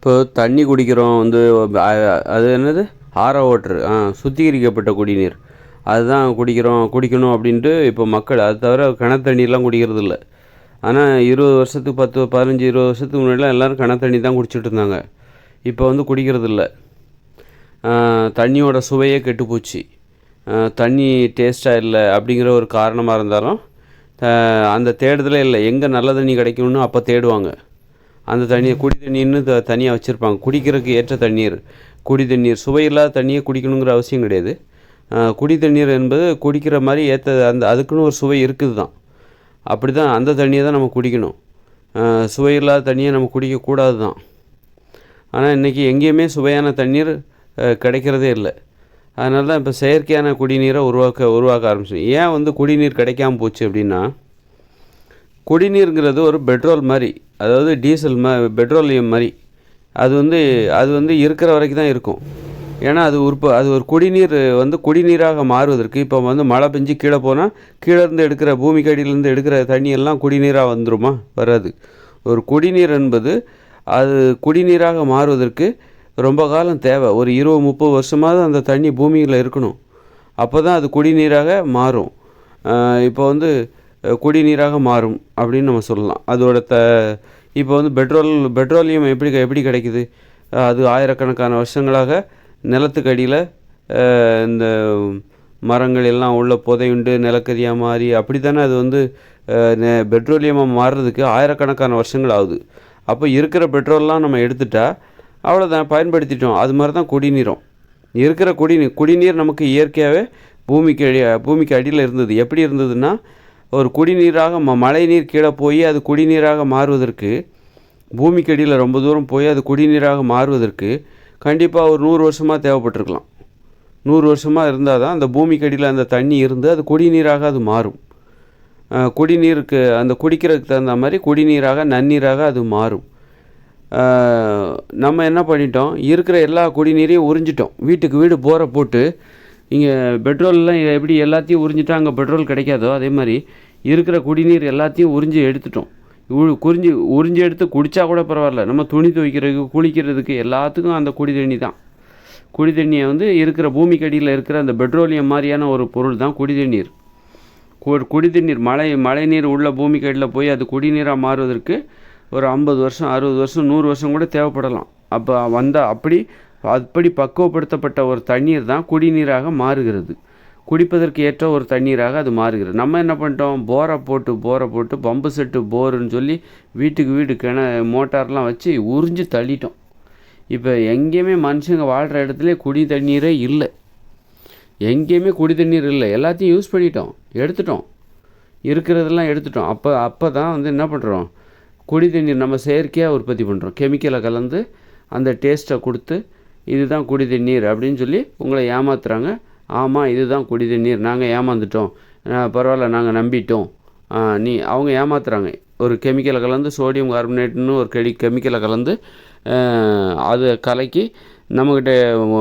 இப்போ தண்ணி குடிக்கிறோம் வந்து அது என்னது? ஆர ஓட்டர் ஆ சுத்திகரிக்கப்பட்ட குடிநீர். அதுதான் குடிக்கிறோம் குடிக்கணும் அப்படின்ட்டு இப்போ மக்கள் அது தவிர கிணத்தண்ணிலாம் குடிக்கிறது இல்லை. ஆனால் இருபது வருஷத்துக்கு பத்து பதினஞ்சு இருபது வருஷத்துக்கு முன்னாடிலாம் எல்லோரும் கிணத்து தண்ணி தான் குடிச்சிட்டு இருந்தாங்க. இப்போ வந்து குடிக்கிறது இல்லை. தண்ணியோட சுவையே கெட்டுப்போச்சு தண்ணி டேஸ்ட்டாக இல்லை அப்படிங்கிற ஒரு காரணமாக இருந்தாலும் அந்த தேடுதலே இல்லை. எங்கே நல்ல தண்ணி கிடைக்கும்னு அப்போ தேடுவாங்க. அந்த தண்ணியை குடி தண்ணின்னு த தனியாக வச்சுருப்பாங்க. குடிக்கிறதுக்கு ஏற்ற தண்ணீர். குடி தண்ணீர். சுவையில்லாத தண்ணியை குடிக்கணுங்கிற அவசியம் கிடையாது. குடி தண்ணீர் என்பது குடிக்கிற மாதிரி ஏற்ற அந்த அதுக்குன்னு ஒரு சுவை இருக்குது தான் அப்படி தான் அந்த தண்ணியை தான் நம்ம குடிக்கணும். சுவையில்லாத தண்ணியை நம்ம குடிக்கக்கூடாது தான் ஆனால் இன்றைக்கி எங்கேயுமே சுவையான தண்ணீர் கிடைக்கிறதே இல்லை. அதனால தான் இப்போ செயற்கையான குடிநீரை உருவாக்க உருவாக்க ஆரம்பிச்சோம் ஏன் வந்து குடிநீர் கிடைக்காம போச்சு அப்படின்னா குடிநீருங்கிறது ஒரு பெட்ரோல் மாதிரி அதாவது டீசல் ம பெட்ரோலியம் மாதிரி. அது வந்து அது வந்து இருக்கிற வரைக்கும் தான் இருக்கும். ஏன்னா அது உற்ப அது ஒரு குடிநீர் வந்து குடிநீராக மாறுவதற்கு இப்போ வந்து மழை பெஞ்சு கீழே போனால் கீழேருந்து எடுக்கிற பூமிக்கு அடியிலேருந்து எடுக்கிற தண்ணியெல்லாம் குடிநீராக வந்துருமா? வராது. ஒரு குடிநீர் என்பது அது குடிநீராக மாறுவதற்கு ரொம்ப காலம் தேவை. ஒரு இருபது முப்பது வருஷமாவது அந்த தண்ணி பூமியில் இருக்கணும். அப்போ தான் அது குடிநீராக மாறும். இப்போ வந்து குடிநீராக மாறும் அப்படின்னு நம்ம சொல்லலாம். அதோட த இப்போ வந்து பெட்ரோல் பெட்ரோலியம் எப்படி எப்படி கிடைக்குது? அது ஆயிரக்கணக்கான வருஷங்களாக நிலத்துக்கு அடியில் இந்த மரங்கள் எல்லாம் உள்ள புதையுண்டு நிலக்கரியாக மாறி அப்படி தானே அது வந்து பெட்ரோலியமாக மாறுறதுக்கு ஆயிரக்கணக்கான வருஷங்கள் ஆகுது. அப்போ இருக்கிற பெட்ரோல்லாம் நம்ம எடுத்துட்டா அவ்வளோதான் பயன்படுத்திட்டோம். அது மாதிரி தான் குடிநீரும். இருக்கிற குடிநீர் குடிநீர் நமக்கு இயற்கையாகவே பூமிக்கு அடி பூமிக்கு அடியில் இருந்தது. எப்படி இருந்ததுன்னா ஒரு குடிநீராக ம மழை நீர் கீழே போய் அது குடிநீராக மாறுவதற்கு பூமிக்கு அடியில் ரொம்ப தூரம் போய் அது குடிநீராக மாறுவதற்கு கண்டிப்பாக ஒரு நூறு வருஷமாக தேவைப்பட்டிருக்கலாம். நூறு வருஷமாக இருந்தால் தான் அந்த பூமிக்கு அடியில் அந்த தண்ணி இருந்து அது குடிநீராக அது மாறும். குடிநீருக்கு அந்த குடிக்கிறதுக்கு தகுந்த மாதிரி குடிநீராக நன்னீராக அது மாறும். நம்ம என்ன பண்ணிட்டோம்? இருக்கிற எல்லா குடிநீரையும் உறிஞ்சிட்டோம். வீட்டுக்கு வீடு போரை போட்டு இங்கே பெட்ரோல்லாம் எப்படி எல்லாத்தையும் உறிஞ்சிட்டா அங்கே பெட்ரோல் கிடைக்காதோ அதே மாதிரி இருக்கிற குடிநீர் எல்லாத்தையும் உறிஞ்சி எடுத்துட்டோம். குறிஞ்சி உறிஞ்சி எடுத்து குடித்தா கூட பரவாயில்ல. நம்ம துணி துவைக்கிறதுக்கு குளிக்கிறதுக்கு எல்லாத்துக்கும் அந்த குடி தண்ணி தான். குடி தண்ணியை வந்து இருக்கிற பூமிக்கு அடியில் இருக்கிற அந்த பெட்ரோலியம் மாதிரியான ஒரு பொருள் தான் குடி தண்ணீர் கு- குடி தண்ணீர் மழை மழை நீர் உள்ள பூமிக்கடியில் போய் அது குடிநீராக மாறுவதற்கு ஒரு ஐம்பது வருஷம் அறுபது வருஷம் நூறு வருஷம் கூட தேவைப்படலாம். அப்போ வந்தால் அப்படி அப்படி பக்குவப்படுத்தப்பட்ட ஒரு தண்ணீர் தான் குடிநீராக மாறுகிறது. குடிப்பதற்கு ஏற்ற ஒரு தண்ணீராக அது மாறுகிறது. நம்ம என்ன பண்ணிட்டோம்? போரை போட்டு போரை போட்டு பம்பு செட்டு போருன்னு சொல்லி வீட்டுக்கு வீடு கிண மோட்டார்லாம் வச்சு உறிஞ்சு தள்ளிட்டோம். இப்போ எங்கேயுமே மனுஷங்க வாழ்கிற இடத்துல குடி தண்ணீரே இல்லை. எங்கேயுமே குடி தண்ணீர் இல்லை. எல்லாத்தையும் யூஸ் பண்ணிட்டோம். எடுத்துட்டோம். இருக்கிறதெல்லாம் எடுத்துட்டோம். அப்போ அப்போ தான் வந்து என்ன பண்ணுறோம் குடி தண்ணீர் நம்ம செயற்கையாக உற்பத்தி பண்ணுறோம் கெமிக்கலை கலந்து அந்த டேஸ்ட்டை கொடுத்து இதுதான் குடி தண்ணீர் அப்படின்னு சொல்லி உங்களை ஏமாத்துறாங்க. ஆமாம் இதுதான் குடி தண்ணீர் நாங்கள் ஏமாந்துட்டோம். பரவாயில்ல நாங்கள் நம்பிட்டோம். நீ அவங்க ஏமாத்துறாங்க. ஒரு கெமிக்கலை கலந்து சோடியம் கார்பனேட்னு ஒரு கெடி கெமிக்கலை கலந்து அதை கலக்கி நம்மக்கிட்ட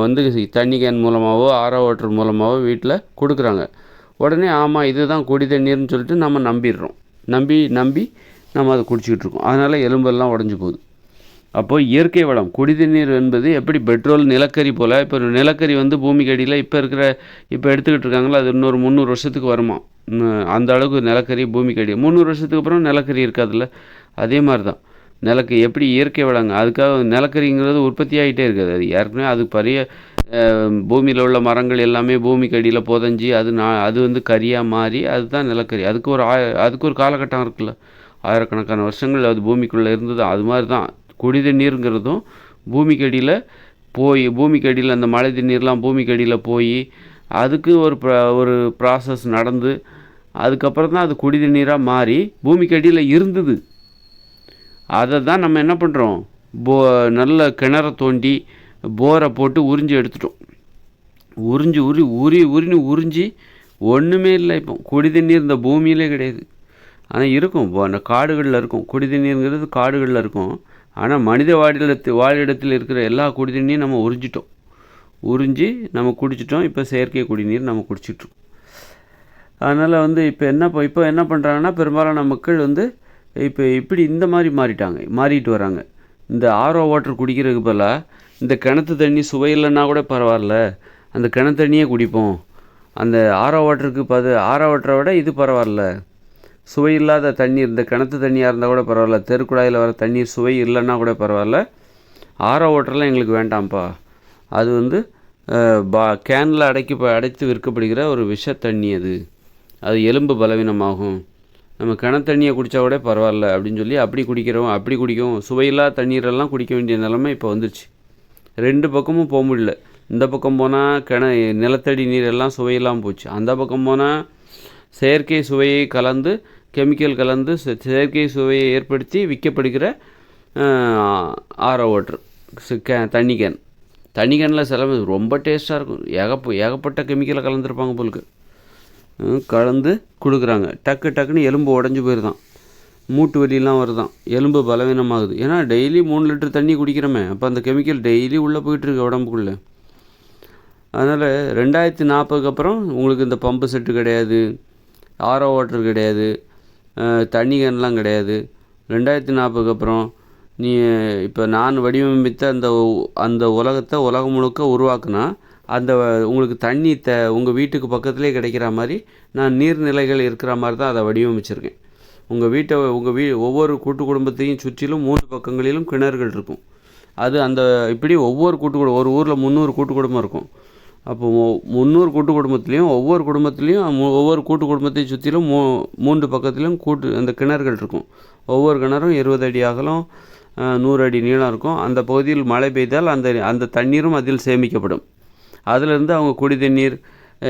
வந்து தண்ணி கேன் மூலமாகவோ ஆரோ வாட்டர் மூலமாகவோ வீட்டில் கொடுக்குறாங்க. உடனே ஆமாம் இதுதான் குடி தண்ணீர்னு சொல்லிட்டு நம்ம நம்பிடுறோம். நம்பி நம்பி நம்ம அதை குடிச்சிக்கிட்டு இருக்கோம். அதனால் எலும்பெல்லாம் உடஞ்சி போகுது. அப்போது இயற்கை வளம் குடிநீர் என்பது எப்படி பெட்ரோல் நிலக்கரி போல் இப்போ நிலக்கரி வந்து பூமிக்கு அடியில் இப்போ இருக்கிற இப்போ எடுத்துக்கிட்டு இருக்காங்களோ அது இன்னொரு முந்நூறு வருஷத்துக்கு வருமா? அந்த அளவுக்கு நிலக்கரி பூமிக்கு அடி முந்நூறு வருஷத்துக்கு அப்புறம் நிலக்கரி இருக்காதுல்ல? அதே மாதிரி தான் நிலக்கு எப்படி இயற்கை வளங்க அதுக்காக நிலக்கரிங்கிறது உற்பத்தி ஆகிட்டே இருக்காது. அது ஏற்கனவே அது பெரிய பூமியில் உள்ள மரங்கள் எல்லாமே பூமிக்கு அடியில் புதஞ்சி அது நான் அது வந்து கரியாக மாறி அதுதான் நிலக்கரி. அதுக்கு ஒரு ஆய அதுக்கு ஒரு காலகட்டம் இருக்குல்ல? ஆயிரக்கணக்கான வருஷங்கள் அது பூமிக்குள்ளே இருந்தது அது மாதிரி தான் குடி தண்ணீருங்கிறதும் பூமிக்கு அடியில் போய் பூமிக்கு அடியில் அந்த மழை தண்ணீர்லாம் பூமிக்கு அடியில் போய் அதுக்கு ஒரு ஒரு ப்ராசஸ் நடந்து அதுக்கப்புறம் தான் அது குடி தண்ணீராக மாறி பூமிக்கு அடியில் இருந்தது. அதை தான் நம்ம என்ன பண்ணுறோம் போ நல்ல கிணற தோண்டி போரை போட்டு உறிஞ்சி எடுத்துட்டோம். உறிஞ்சி உரி உரி உரின்னு உறிஞ்சி ஒன்றுமே இல்லை இப்போ. குடி தண்ணீர் இந்த பூமியிலே கிடையாது. ஆனால் இருக்கும் இப்போ அந்த காடுகளில் இருக்கும். குடி தண்ணீருங்கிறது காடுகளில் இருக்கும். ஆனால் மனித வாழிடத்து வாழிடத்தில் இருக்கிற எல்லா குடிநீரையும் நம்ம உறிஞ்சிட்டோம். உறிஞ்சி நம்ம குடிச்சிட்டோம். இப்போ செயற்கை குடிநீர் நம்ம குடிச்சிட்ருக்கோம். அதனால் வந்து இப்போ என்ன இப்போ இப்போ என்ன பண்ணுறாங்கன்னா பெரும்பாலான மக்கள் வந்து இப்போ இப்படி இந்த மாதிரி மாறிட்டாங்க. மாறிட்டு வராங்க. இந்த ஆர்ஓ வாட்டர் குடிக்கிறதுக்கு பதிலாக இந்த கிணத்து தண்ணி சுவையில்லைன்னா கூட பரவாயில்ல. அந்த கிணத்து தண்ணியே குடிப்போம். அந்த ஆர்ஓ வாட்டருக்கு பது ஆர்ஓ வாட்டரை விட இது பரவாயில்ல. சுவை இல்லாத தண்ணீர் இந்த கிணத்து தண்ணியாக இருந்தால் கூட பரவாயில்ல தெருக்குழாயில் வர தண்ணீர் சுவை இல்லைன்னா கூட பரவாயில்ல. ஆரோ ஓட்டரெலாம் எங்களுக்கு வேண்டாம்ப்பா. அது வந்து பா கேனில் அடைக்கி அடைத்து விற்கப்படுகிற ஒரு விஷ தண்ணி அது. அது எலும்பு பலவீனமாகும். நம்ம கிணத்து தண்ணியை குடித்தா கூட பரவாயில்ல அப்படின்னு சொல்லி அப்படி குடிக்கிறோம் அப்படி குடிக்கும். சுவையில்லாத தண்ணீரெல்லாம் குடிக்க வேண்டிய நிலைமை இப்போ வந்துருச்சு. ரெண்டு பக்கமும் போக முடியல. இந்த பக்கம் போனால் கிண நிலத்தடி நீர் எல்லாம் போச்சு. அந்த பக்கம் போனால் செயற்கை சுவையை கலந்து கெமிக்கல் கலந்து செ- செயற்கை சுவையை ஏற்படுத்தி விற்கப்படுகிற ஆரோ வாட்டர் கே தண்ணி கேன். தண்ணி கேனில் சில ரொம்ப டேஸ்ட்டாக இருக்கும். ஏகப்ப ஏகப்பட்ட கெமிக்கலை கலந்துருப்பாங்க போலுக்கு. கலந்து கொடுக்குறாங்க. டக்கு டக்குன்னு எலும்பு உடஞ்சி போயிருதான். மூட்டு வலியெல்லாம் வருதான். எலும்பு பலவீனமாகுது. ஏன்னா டெய்லி மூணு லிட்டர் தண்ணி குடிக்கிறோமே. அப்போ அந்த கெமிக்கல் டெய்லி உள்ளே போயிட்டுருக்கு உடம்புக்குள்ளே. அதனால் ரெண்டாயிரத்தி நாற்பதுக்கு அப்புறம் உங்களுக்கு இந்த பம்பு செட்டு கிடையாது. ஆரோ வாட்டர் கிடையாது. தண்ணி கேன்லாம் கிடையாது. ரெண்டாயிரத்தி நாற்பதுக்கு அப்புறம் நீ இப்போ நான் வடிவமைத்த அந்த அந்த உலகத்தை உலகம் முழுக்க உருவாக்குனா அந்த உங்களுக்கு தண்ணி த உங்கள் வீட்டுக்கு பக்கத்துலேயே கிடைக்கிற மாதிரி நான் நீர்நிலைகள் இருக்கிற மாதிரி தான் அதை வடிவமைச்சிருக்கேன். உங்கள் வீட்டை உங்கள் வீ ஒவ்வொரு கூட்டு குடும்பத்தையும் சுற்றிலும் மூணு பக்கங்களிலும் கிணறுகள் இருக்கும். அது அந்த இப்படி ஒவ்வொரு கூட்டு குடும்பம் ஒரு ஊரில் முந்நூறு கூட்டு குடும்பம் இருக்கும். அப்போ முந்நூறு கூட்டு குடும்பத்துலேயும் ஒவ்வொரு குடும்பத்துலேயும் ஒவ்வொரு கூட்டு குடும்பத்தை சுற்றிலும் மூ மூன்று பக்கத்துலேயும் கூட்டு அந்த கிணறுகள் இருக்கும். ஒவ்வொரு கிணறும் இருபது அடி அகலம் நூறு அடி நீளம் இருக்கும். அந்த பகுதியில் மழை பெய்தால் அந்த அந்த தண்ணீரும் அதில் சேமிக்கப்படும். அதிலிருந்து அவங்க குடி தண்ணீர்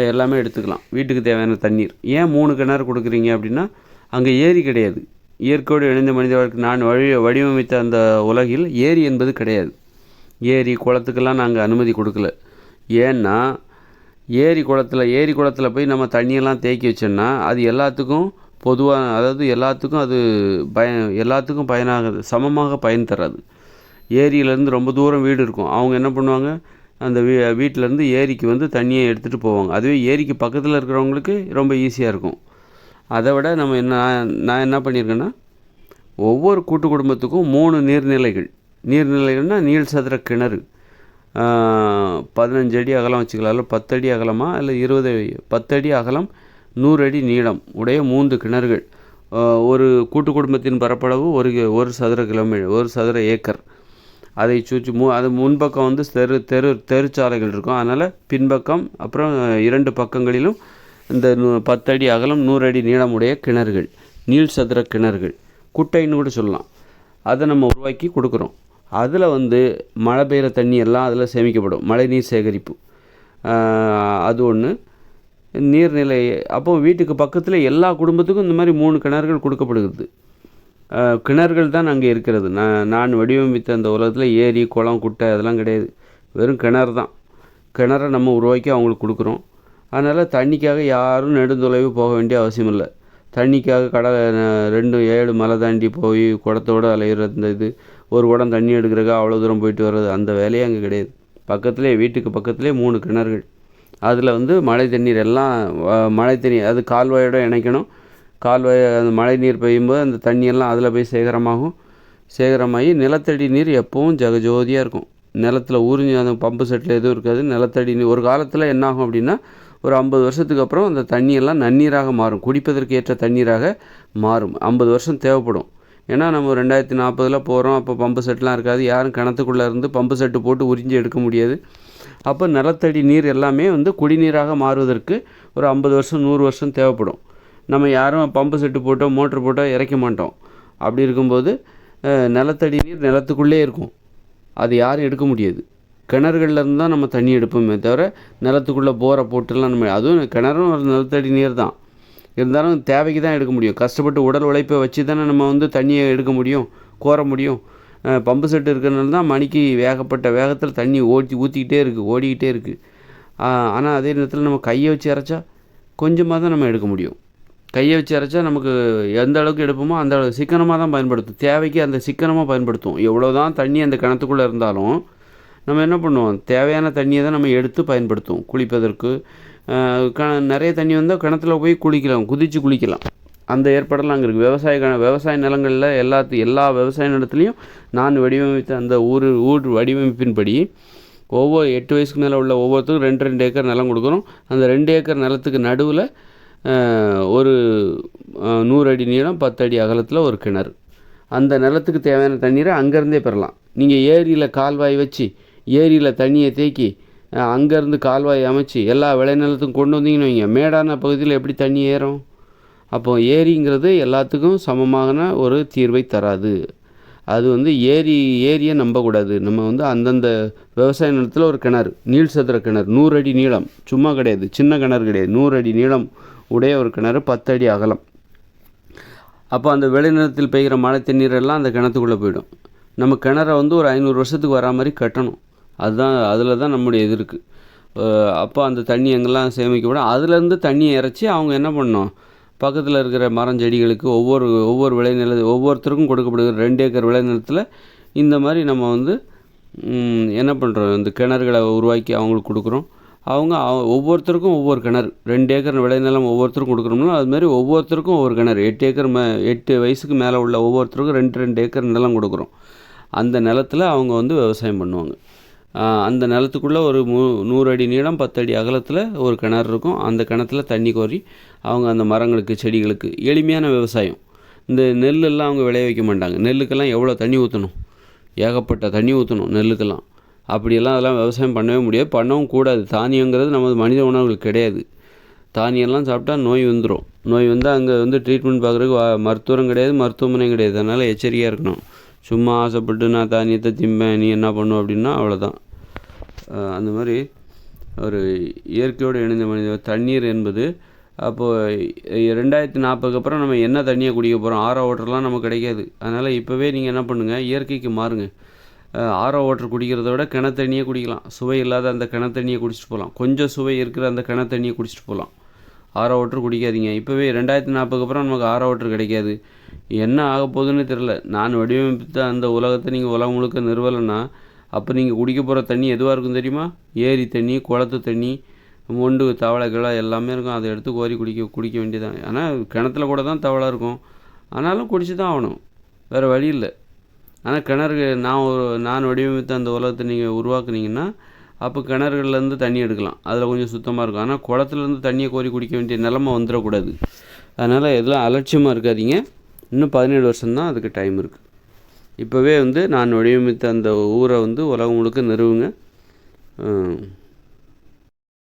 எல்லாமே எடுத்துக்கலாம். வீட்டுக்கு தேவையான தண்ணீர். ஏன் மூணு கிணறு கொடுக்குறீங்க அப்படின்னா அங்கே ஏரி கிடையாது. இயற்கையோடு இணைந்த மனித வாழ்க்கை நான் வழி வடிவமைத்த அந்த உலகில் ஏரி என்பது கிடையாது. ஏரி குளத்துக்கெல்லாம் நாங்கள் அனுமதி கொடுக்கல. ஏன்னா ஏரி குளத்துல ஏரி குளத்துல போய் நம்ம தண்ணியெல்லாம் தேக்கி வச்சோம்னா அது எல்லாத்துக்கும் பொதுவாக அதாவது எல்லாத்துக்கும் அது பய எல்லாத்துக்கும் பயனாகுது சமமாக பயன் தராது. ஏரியிலேருந்து ரொம்ப தூரம் வீடு இருக்கும். அவங்க என்ன பண்ணுவாங்க? அந்த வீ வீட்டிலேருந்து ஏரிக்கு வந்து தண்ணியை எடுத்துகிட்டு போவாங்க. அதுவே ஏரிக்கு பக்கத்தில் இருக்கிறவங்களுக்கு ரொம்ப ஈஸியாக இருக்கும். அதை விட நம்ம என்ன நான் என்ன பண்ணியிருக்கேன்னா ஒவ்வொரு கூட்டு குடும்பத்துக்கும் மூணு நீர்நிலைகள். நீர்நிலைகள்னால் நீள் சதுர கிணறு. பதினஞ்சு அடி அகலம் வச்சுக்கலாம் இல்லை பத்தடி அகலமாக இல்லை இருபது அடி? பத்தடி அகலம் நூறு அடி நீளம் உடைய மூன்று கிணறுகள். ஒரு கூட்டு குடும்பத்தின் பரப்பளவு ஒரு ஒரு சதுர கிலோமீட்டர் ஒரு சதுர ஏக்கர். அதை சுற்றி மு அது முன்பக்கம் வந்து தெரு தெரு தெருச்சாலைகள் இருக்கும். அதனால் பின்பக்கம் அப்புறம் இரண்டு பக்கங்களிலும் இந்த நூ- பத்தடி அகலம் நூறு அடி நீளமுடைய கிணறுகள் நீள் சதுர கிணறுகள். குட்டைன்னு கூட சொல்லலாம். அதை நம்ம உருவாக்கி கொடுக்குறோம். அதில் வந்து மழை பெய்கிற தண்ணி எல்லாம் அதில் சேமிக்கப்படும். மழைநீர் சேகரிப்பு. அது ஒன்று நீர்நிலை அப்போ வீட்டுக்கு பக்கத்தில் எல்லா குடும்பத்துக்கும் இந்த மாதிரி மூணு கிணறுகள் கொடுக்கப்படுகிறது. கிணறுகள் தான் அங்கே இருக்கிறது. நான் நான் வடிவமைத்த அந்த உலகத்தில் ஏரி குளம் குட்டை அதெல்லாம் கிடையாது. வெறும் கிணறு தான். கிணறை நம்ம உருவாக்கி அவங்களுக்கு கொடுக்குறோம். அதனால் தண்ணிக்காக யாரும் நெடுந்தொலைவு போக வேண்டிய அவசியம் இல்லை. தண்ணிக்காக கடை ரெண்டு ஏழு மலை தாண்டி போய் குடத்தோடு அலையிற அந்த இது ஒரு குடம் தண்ணி எடுக்கிறக்கா அவ்வளோ தூரம் போயிட்டு வர்றது? அந்த வேலையே அங்கே கிடையாது. பக்கத்துலேயே வீட்டுக்கு பக்கத்துலேயே மூணு கிணறுகள். அதில் வந்து மழை தண்ணீர் எல்லாம் மழை தண்ணி அது கால்வாயோட இணைக்கணும். கால்வாய் அந்த மழை நீர் பெய்யும்போது அந்த தண்ணியெல்லாம் அதில் போய் சேகரமாகும். சேகரமாகி நிலத்தடி நீர் எப்பவும் ஜெகஜோதியாக இருக்கும். நிலத்தில் ஊறிஞ்சு அந்த பம்பு செட்டில் எதுவும் இருக்காது. நிலத்தடி நீர் ஒரு காலத்தில் என்ன ஆகும் அப்படின்னா ஒரு ஐம்பது வருஷத்துக்கு அப்புறம் அந்த தண்ணியெல்லாம் நன்னீராக மாறும். குடிப்பதற்கு ஏற்ற தண்ணீராக மாறும். ஐம்பது வருஷம் தேவைப்படும். ஏன்னா நம்ம ரெண்டாயிரத்தி நாற்பதில் போகிறோம் அப்போ பம்பு செட்லாம் இருக்காது. யாரும் கிணத்துக்குள்ளே இருந்து பம்பு செட்டு போட்டு உறிஞ்சி எடுக்க முடியாது. அப்போ நிலத்தடி நீர் எல்லாமே வந்து குடிநீராக மாறுவதற்கு ஒரு ஐம்பது வருஷம் நூறு வருஷம் தேவைப்படும். நம்ம யாரும் பம்பு செட்டு போட்டோ மோட்ரு போட்டோ இறைக்க மாட்டோம். அப்படி இருக்கும்போது நிலத்தடி நீர் நிலத்துக்குள்ளே இருக்கும். அது யாரும் எடுக்க முடியாது. கிணறுகள்லேருந்து தான் நம்ம தண்ணி எடுப்போமே தவிர நிலத்துக்குள்ளே போரை போட்டுலாம் நம்ம அதுவும் கிணறும் ஒரு நிலத்தடி நீர் தான். இருந்தாலும் தேவைக்கு தான் எடுக்க முடியும். கஷ்டப்பட்டு உடல் உழைப்பை வச்சு தானே நம்ம வந்து தண்ணியை எடுக்க முடியும் கோர முடியும். பம்பு செட்டு இருக்கிறனால தான் மணிக்கு வேகப்பட்ட வேகத்தில் தண்ணி ஓட்டி ஊற்றிக்கிட்டே இருக்குது ஓடிக்கிட்டே இருக்குது ஆனால் அதே நேரத்தில் நம்ம கையை வச்சு இறைச்சா கொஞ்சமாக தான் நம்ம எடுக்க முடியும். கையை வச்சு இறைச்சா நமக்கு எந்த அளவுக்கு எடுப்போமோ அந்த அளவு சிக்கனமாக தான் பயன்படுத்தும். தேவைக்கு அந்த சிக்கனமாக பயன்படுத்தும். எவ்வளோ தான் தண்ணி அந்த கிணத்துக்குள்ளே இருந்தாலும் நம்ம என்ன பண்ணுவோம்? தேவையான தண்ணியை தான் நம்ம எடுத்து பயன்படுத்துவோம். குளிப்பதற்கு க நிறைய தண்ணி வந்தால் கிணத்துல போய் குளிக்கலாம் குதித்து குளிக்கலாம். அந்த ஏற்பாடெல்லாம் அங்கே இருக்குது விவசாய விவசாய நிலங்களில் எல்லாத்து எல்லா விவசாய நிலத்துலையும் நான் வடிவமைத்த அந்த ஊர் ஊர் வடிவமைப்பின்படி ஒவ்வொரு எட்டு வயசுக்கு மேலே உள்ள ஒவ்வொருத்தருக்கும் ரெண்டு ரெண்டு ஏக்கர் நிலம் கொடுக்குறோம் அந்த ரெண்டு ஏக்கர் நிலத்துக்கு நடுவில் ஒரு நூறு அடி நீளம் பத்து அடி அகலத்தில் ஒரு கிணறு. அந்த நிலத்துக்கு தேவையான தண்ணீரை அங்கேருந்தே பெறலாம். நீங்கள் ஏரியில் கால்வாய் வச்சு ஏரியில் தண்ணியை தேக்கி அங்கேருந்து கால்வாய் அமைச்சு எல்லா விளைநிலத்துக்கும் கொண்டு வந்தீங்கன்னு வைங்க. மேடான பகுதியில் எப்படி தண்ணி ஏறும்? அப்போ ஏரிங்கிறது எல்லாத்துக்கும் சமமான ஒரு தீர்வை தராது. அது வந்து ஏரி ஏரியை நம்பக்கூடாது. நம்ம வந்து அந்தந்த விவசாய நிலத்தில் ஒரு கிணறு நீள் சதுர கிணறு நூறு அடி நீளம். சும்மா கிடையாது. சின்ன கிணறு கிடையாது. நூறு அடி நீளம் உடைய ஒரு கிணறு பத்து அடி அகலம். அப்போ அந்த விளைநிலத்தில் பெய்கிற மழை தண்ணீரெல்லாம் அந்த கிணத்துக்குள்ளே போயிடும். நம்ம கிணறை வந்து ஒரு ஐநூறு வருஷத்துக்கு வரா மாதிரி கட்டணும். அதுதான் அதில் தான் நம்முடைய இது இருக்குது அப்போ அந்த தண்ணி எங்கெல்லாம் சேமிக்கப்படும். அதுலேருந்து தண்ணியை இறைச்சி அவங்க என்ன பண்ணணும்? பக்கத்தில் இருக்கிற மரம் செடிகளுக்கு ஒவ்வொரு ஒவ்வொரு விளைநில ஒவ்வொருத்தருக்கும் கொடுக்கப்படுகிற ரெண்டு ஏக்கர் விளைநிலத்தில் இந்த மாதிரி நம்ம வந்து என்ன பண்ணுறோம் இந்த கிணறுகளை உருவாக்கி அவங்களுக்கு கொடுக்குறோம். அவங்க ஒவ்வொருத்தருக்கும் ஒவ்வொரு கிணறு. ரெண்டு ஏக்கர் விளைநிலம் ஒவ்வொருத்தருக்கும் கொடுக்குறோம்னா அது மாதிரி ஒவ்வொருத்தருக்கும் ஒவ்வொரு கிணறு. எட்டு ஏக்கர் மே எட்டு வயசுக்கு மேலே உள்ள ஒவ்வொருத்தருக்கும் ரெண்டு ரெண்டு ஏக்கர் நிலம் கொடுக்குறோம். அந்த நிலத்தில் அவங்க வந்து விவசாயம் பண்ணுவாங்க. அந்த நிலத்துக்குள்ளே ஒரு மு நூறு அடி நீளம் பத்து அடி அகலத்தில் ஒரு கிணறு இருக்கும். அந்த கிணத்துல தண்ணி கோரி அவங்க அந்த மரங்களுக்கு செடிகளுக்கு எளிமையான விவசாயம். இந்த நெல்லெல்லாம் அவங்க விளைய வைக்க மாட்டாங்க. நெல்லுக்கெல்லாம் எவ்வளோ தண்ணி ஊற்றணும் ஏகப்பட்ட தண்ணி ஊற்றணும் நெல்லுக்கெல்லாம். அப்படியெல்லாம் அதெல்லாம் விவசாயம் பண்ணவே முடியாது. பண்ணவும் கூடாது. தானியங்கிறது நமது மனித உணவுகள் கிடையாது. தானியெல்லாம் சாப்பிட்டா நோய் வந்துடும் நோய் வந்தால் அங்கே வந்து ட்ரீட்மெண்ட் பார்க்குறதுக்கு வா- மருத்துவரும் கிடையாது மருத்துவமனையும் கிடையாது. அதனால் எச்சரிக்கையாக இருக்கணும். சும்மா ஆசைப்பட்டு நான் தானியத்தை திம்பேன் நீ என்ன பண்ணும் அப்படின்னா அவ்வளோதான் அந்த மாதிரி ஒரு இயற்கையோடு இணைந்த மனித தண்ணீர் என்பது அப்போது ரெண்டாயிரத்தி நாற்பதுக்கு அப்புறம் நம்ம என்ன தண்ணியை குடிக்க போகிறோம் ஆரோ வாட்டர்லாம் நமக்கு கிடைக்காது. அதனால் இப்போவே நீங்கள் என்ன பண்ணுங்கள் இயற்கைக்கு மாறுங்க. ஆரோ வாட்டர் குடிக்கிறத விட கிணத்தண்ணியே குடிக்கலாம். சுவை இல்லாத அந்த கிணத்தண்ணியை குடிச்சிட்டு போகலாம். கொஞ்சம் சுவை இருக்கிற அந்த கிணத்தண்ணியை குடிச்சிட்டு போகலாம். ஆரோ வாட்டர் குடிக்காதீங்க. இப்போவே ரெண்டாயிரத்தி நாற்பதுக்கு அப்புறம் நமக்கு ஆரோ வாட்டர் கிடைக்காது. என்ன ஆக போகுதுன்னு தெரில நான் வடிவமைத்த அந்த உலகத்தை நீங்கள் உலகம் முழுக்க நிறுவலைன்னா அப்போ நீங்கள் குடிக்க போகிற தண்ணி எதுவாக இருக்கும் தெரியுமா? ஏரி தண்ணி குளத்து தண்ணி மொண்டு தவளை கிளை எல்லாமே இருக்கும். அதை எடுத்து கோரி குடிக்க குடிக்க வேண்டியதான் ஆனால் கிணத்துல கூட தான் தவளை இருக்கும். ஆனாலும் குடிச்சு தான் ஆகணும். வேறு வழி இல்லை. ஆனால் கிணறு நான் ஒரு நான் வடிவமைத்த அந்த உலகத்தை நீங்கள் உருவாக்குனீங்கன்னா அப்போ கிணறுகள்லேருந்து தண்ணி எடுக்கலாம். அதில் கொஞ்சம் சுத்தமாக இருக்கும். ஆனால் குளத்துலேருந்து தண்ணியை கோரி குடிக்க வேண்டிய நிலமை வந்துடக்கூடாது. அதனால் எதுவும் அலட்சியமாக இருக்காதீங்க. இன்னும் பதினேழு வருஷம்தான் அதுக்கு டைம் இருக்குது இப்போவே வந்து நான் வடிவமைத்த அந்த ஊரை வந்து உலகம் முழுக்க நிறுவுங்க.